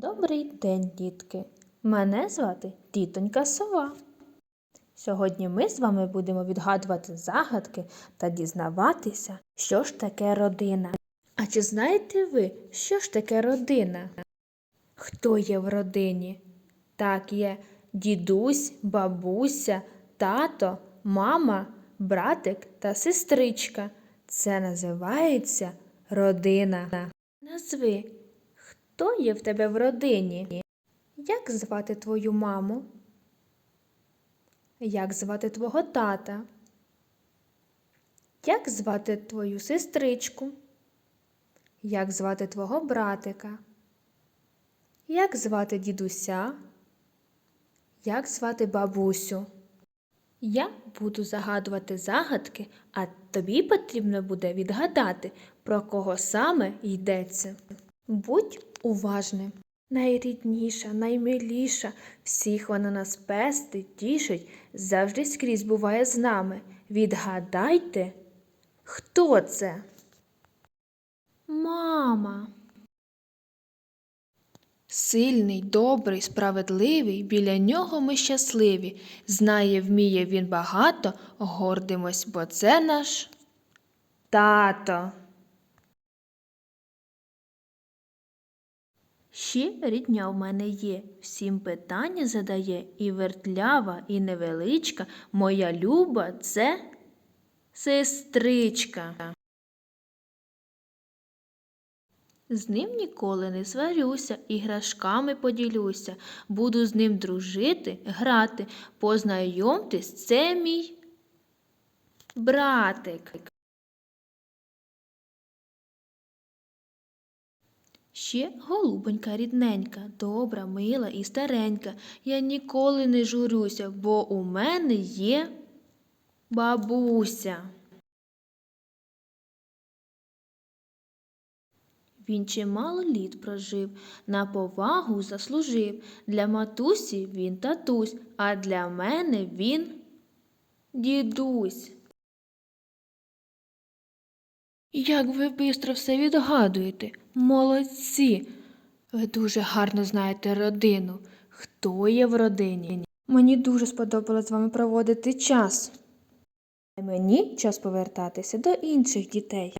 Добрий день, дітки! Мене звати тітонька Сова. Сьогодні ми з вами будемо відгадувати загадки та дізнаватися, що ж таке родина. А чи знаєте ви, що ж таке родина? Хто є в родині? Так, є дідусь, бабуся, тато, мама, братик та сестричка. Це називається родина. Назви, хто є в тебе в родині? Як звати твою маму? Як звати твого тата? Як звати твою сестричку? Як звати твого братика? Як звати дідуся? Як звати бабусю? Я буду загадувати загадки, а тобі потрібно буде відгадати, про кого саме йдеться. Будь уважним. Найрідніша, наймиліша, всіх вона нас пестить, тішить, завжди скрізь буває з нами. Відгадайте, хто це? Мама. Сильний, добрий, справедливий, біля нього ми щасливі. Знає, вміє він багато, гордимось, бо це наш тато. Ще рідня в мене є, всім питання задає, і вертлява, і невеличка, моя люба це сестричка. З ним ніколи не сварюся, іграшками поділюся, буду з ним дружити, грати, познайомтесь, це мій братик. Ще голубонька рідненька, добра, мила і старенька. Я ніколи не журюся, бо у мене є бабуся. Він чимало літ прожив, на повагу заслужив. Для матусі він татусь, а для мене він дідусь. Як ви бистро все відгадуєте, молодці. Ви дуже гарно знаєте родину. Хто є в родині? Мені дуже сподобалось з вами проводити час. Мені час повертатися до інших дітей.